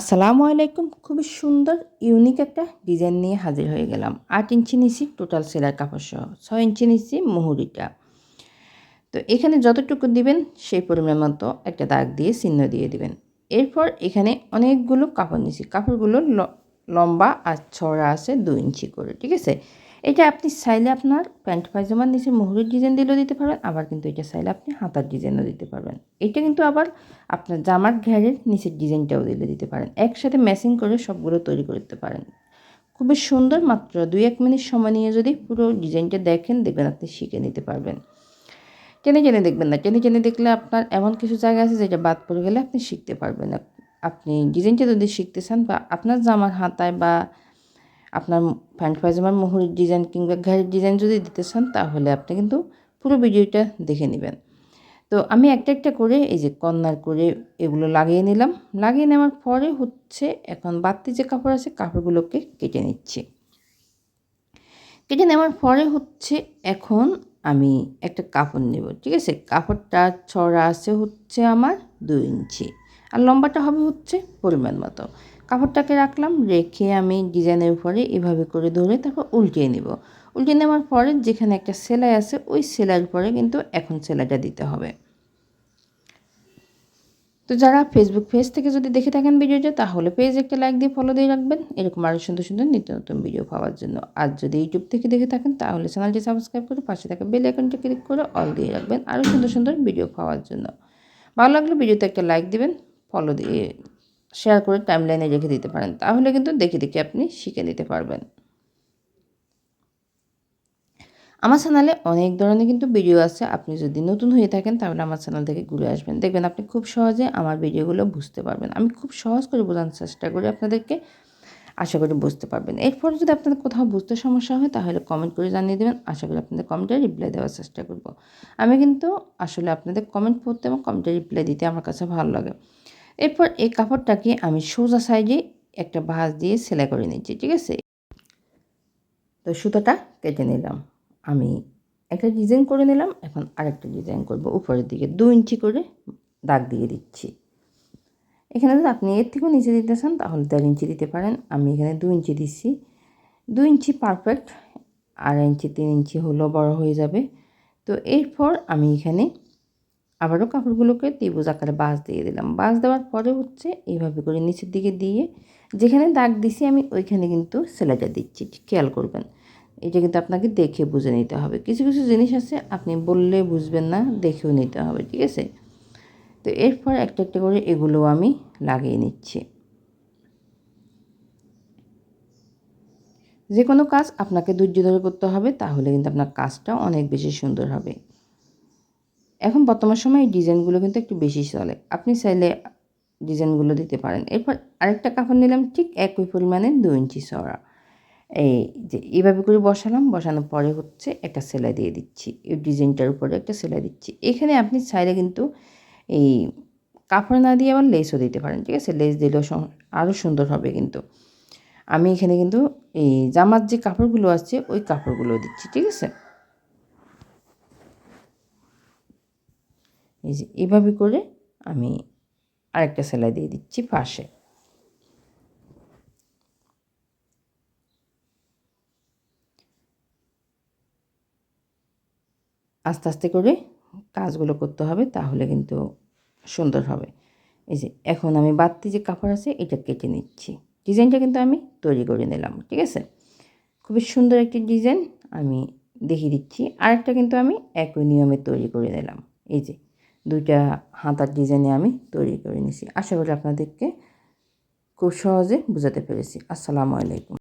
আসসালামু আলাইকুম। খুবই সুন্দর ইউনিক একটা ডিজাইন নিয়ে হাজির হয়ে গেলাম। আট ইঞ্চি নিচি টোটাল সেলাই কাপড় সহ, ছয় ইঞ্চি নিচি মুহুরিটা। তো এখানে যতটুকু দিবেন, সেই পরিমাণ মতো একটা দাগ দিয়ে চিহ্ন দিয়ে দিবেন। এরপর এখানে অনেকগুলো কাপড় নিচ্ছি কাপড়গুলো লম্বা আর ছড়া আছে দু ইঞ্চি করে, ঠিক আছে? এটা আপনি চাইলে আপনার প্যান্ট পায়জামার নিচে মুহুরির ডিজাইন দিলেও দিতে পারবেন, আবার কিন্তু এটা চাইলে আপনি হাতার ডিজাইনও দিতে পারবেন। এটা কিন্তু আবার আপনার জামার ঘেরের নিচের ডিজাইনটাও দিলে দিতে পারেন। একসাথে ম্যাচিং করে সবগুলো তৈরি করতে পারেন। খুবই সুন্দর, মাত্র দুই এক মিনিট সময় নিয়ে যদি পুরো ডিজাইনটা দেখেন, দেখবেন আপনি শিখে নিতে পারবেন। টেনে টেনে দেখবেন না, টেনে টেনে দেখলে আপনার এমন কিছু জায়গা আছে যেটা বাদ পড়ে গেলে আপনি শিখতে পারবেন আপনি ডিজাইনটা যদি শিখতে চান বা আপনার জামার হাতায় বা আপনার প্যান্ট পায়জামার মুহুরির ডিজাইন কিংবা ঘাড়ির ডিজাইন যদি দিতে চান, তাহলে আপনি কিন্তু পুরো ভিডিওটা দেখে নেবেন। তো আমি একটা একটা করে এই যে কর্নার করে এগুলো লাগিয়ে নিলাম। লাগিয়ে নেওয়ার পরে হচ্ছে এখন বাড়তি যে কাপড় আছে, কাপড়গুলোকে কেটে নিচ্ছি। কেটে নেওয়ার পরে হচ্ছে এখন আমি একটা কাপড় নেব, ঠিক আছে? কাপড়টা ছড়া আছে হচ্ছে আমার দুই ইঞ্চি। আর লম্বাটা হবে হচ্ছে পরিমাণ মতো। কাপড়টাকে রাখলাম, রেখে আমি ডিজাইনের উপরে এভাবে করে ধরে তারপর উল্টিয়ে নিব। উল্টিয়ে নেওয়ার পরে যেখানে একটা সেলাই আছে, ওই সেলাইয়ের পরে কিন্তু এখন সেলাইটা দিতে হবে। তো যারা ফেসবুক পেজ থেকে যদি দেখে থাকেন ভিডিওটা, তাহলে পেজ একটা লাইক দিয়ে ফলো দিয়ে রাখবেন। এরকম আরও সুন্দর সুন্দর নিত্য নতুন ভিডিও পাওয়ার জন্য। আর যদি ইউটিউব থেকে দেখে থাকেন, তাহলে চ্যানেলটি সাবস্ক্রাইব করে পাশে থাকা বেল আইকনটি ক্লিক করে অল দিয়ে রাখবেন আরও সুন্দর সুন্দর ভিডিও পাওয়ার জন্য। ভালো লাগলে ভিডিওতে একটা লাইক দিবেন ফলো দিয়ে শেয়ার করে টাইমলাইনে রেখে দিতে পারেন। তাহলে কিন্তু দেখে দেখে আপনি শিখে নিতে পারবেন। আমার চ্যানেলে অনেক ধরনের কিন্তু ভিডিও আছে। আপনি যদি নতুন হয়ে থাকেন, তাহলে আমার চ্যানেল থেকে ঘুরে আসবেন। দেখবেন আপনি খুব সহজে আমার ভিডিওগুলো বুঝতে পারবেন। আমি খুব সহজ করে বোঝানোর চেষ্টা করি আপনাদেরকে। আশা করি বুঝতে পারবেন। এরপর যদি আপনাদের কোথাও বুঝতে সমস্যা হয়, তাহলে কমেন্ট করে জানিয়ে দেবেন। আশা করি আপনাদের কমেন্টে রিপ্লাই দেওয়ার চেষ্টা করব। আমি কিন্তু আসলে আপনাদের কমেন্ট পড়তে এবং কমেন্টে রিপ্লাই দিতে আমার কাছে ভালো লাগে। এরপর এই কাপড়টাকে আমি সোজা সাইজে একটা ভাঁজ দিয়ে সেলাই করে নিচ্ছি, ঠিক আছে? তো সুতোটা কেটে নিলাম। আমি একটা ডিজাইন করে নিলাম, এখন আরেকটা ডিজাইন করব। উপরের দিকে দু ইঞ্চি করে দাগ দিয়ে দিচ্ছি। এখানে যদি আপনি এর থেকেও নিচে দিতে চান, তাহলে দেড় ইঞ্চি দিতে পারেন। আমি এখানে দু ইঞ্চি দিচ্ছি। দু ইঞ্চি পারফেক্ট আড়াই ইঞ্চি, তিন ইঞ্চি হলেও বড় হয়ে যাবে। তো এরপর আমি এখানে আবারও কাপড়গুলোকে ত্রিভুজ আকারে বাঁশ দিয়ে দিলাম। বাঁশ দেওয়ার পরে হচ্ছে এইভাবে করে নিচের দিকে দিয়ে যেখানে দাগ দিছি আমি ওইখানে কিন্তু সেলাইটা দিচ্ছি। খেয়াল করবেন, এটা কিন্তু আপনাকে দেখে বুঝে নিতে হবে। কিছু কিছু জিনিস আছে আপনি বললে বুঝবেন না, দেখেও নিতে হবে, ঠিক আছে? তো এরপর একটা একটা করে এগুলো আমি লাগিয়ে নিচ্ছি। যে কোনো কাজ আপনাকে ধৈর্য ধরে করতে হবে, তাহলে কিন্তু আপনার কাজটা অনেক বেশি সুন্দর হবে। এখন বর্তমান সময় এই ডিজাইনগুলো কিন্তু একটু বেশি চলে। আপনি চাইলে ডিজাইনগুলো দিতে পারেন। এরপর আরেকটা কাপড় নিলাম ঠিক একই পরিমাণে দু ইঞ্চি সরা এই যে এইভাবে করে বসালাম, বসানোর পরে হচ্ছে একটা সেলাই দিয়ে দিচ্ছি। এই ডিজাইনটার উপরে একটা সেলাই দিচ্ছি। এখানে আপনি চাইলে কিন্তু এই কাপড় না দিয়ে আবার লেসও দিতে পারেন। ঠিক আছে? লেস দিলেও আরও সুন্দর হবে কিন্তু। আমি এখানে কিন্তু এই জামার যে কাপড়গুলো আছে, ওই কাপড়গুলো দিচ্ছি। ঠিক আছে? এই যে এভাবে করে আমি আরেকটা সেলাই দিয়ে দিচ্ছি পাশে। আস্তে আস্তে করে কাজগুলো করতে হবে তাহলে কিন্তু সুন্দর হবে। এই যে এখন আমি বাড়তি যে কাপড় আছে এটা কেটে নিচ্ছি। ডিজাইনটা কিন্তু আমি তৈরি করে নিলাম, ঠিক আছে? খুবই সুন্দর একটি ডিজাইন আমি দেখিয়ে দিচ্ছি। আরেকটা কিন্তু আমি একই নিয়মে তৈরি করে নিলাম। এই যে দুইটা হাতার ডিজাইনে আমি তৈরি করে নিছি। আশা করি আপনাদেরকে খুব সহজে বুঝাতে পেরেছি। আসসালামু আলাইকুম।